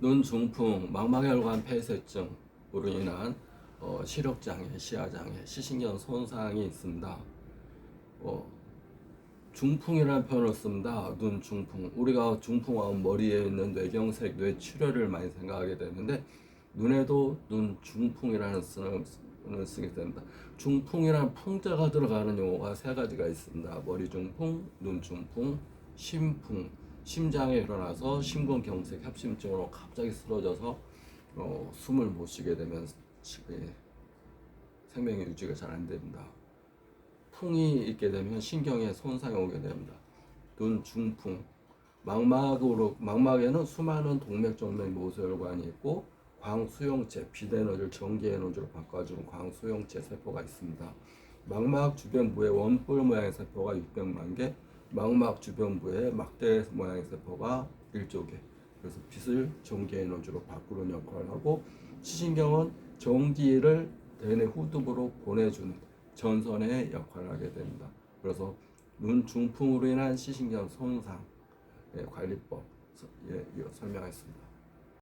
눈 중풍, 망막혈관 폐쇄증으로 인한 어, 시력장애, 시야장애, 시신경 손상이 있습니다. 어, 중풍이라는 표현을 씁니다. 눈 중풍. 우리가 중풍하면 머리에 있는 뇌경색, 뇌출혈을 많이 생각하게 되는데 눈에도 눈 중풍이라는 쓰는 을 쓰게 됩니다. 중풍이라는 풍자가 들어가는 용어가 세 가지가 있습니다. 머리 중풍, 눈 중풍, 심풍. 심장에 일어나서 심근경색 협심증으로 갑자기 쓰러져서 어, 숨을 못 쉬게 되면 시- 예, 생명의 유지가 잘 안 됩니다. 풍이 있게 되면 신경에 손상이 오게 됩니다. 눈 중풍, 망막으로 망막에는 수많은 동맥 정맥 모세혈관이 있고 광수용체, 비대너를 전기에너지로 바꿔주는 광수용체 세포가 있습니다. 망막 주변 부에 원뿔 모양의 세포가 600만 개, 망막 주변부에 막대 모양의 세포가 1조 개. 그래서 빛을 전기 에너지로 바꾸는 역할을 하고 시신경은 전기를 대뇌 후두부로 보내주는 전선의 역할을 하게 됩니다. 그래서 눈 중풍으로 인한 시신경 손상 예, 관리법 서- 예, 설명했습니다.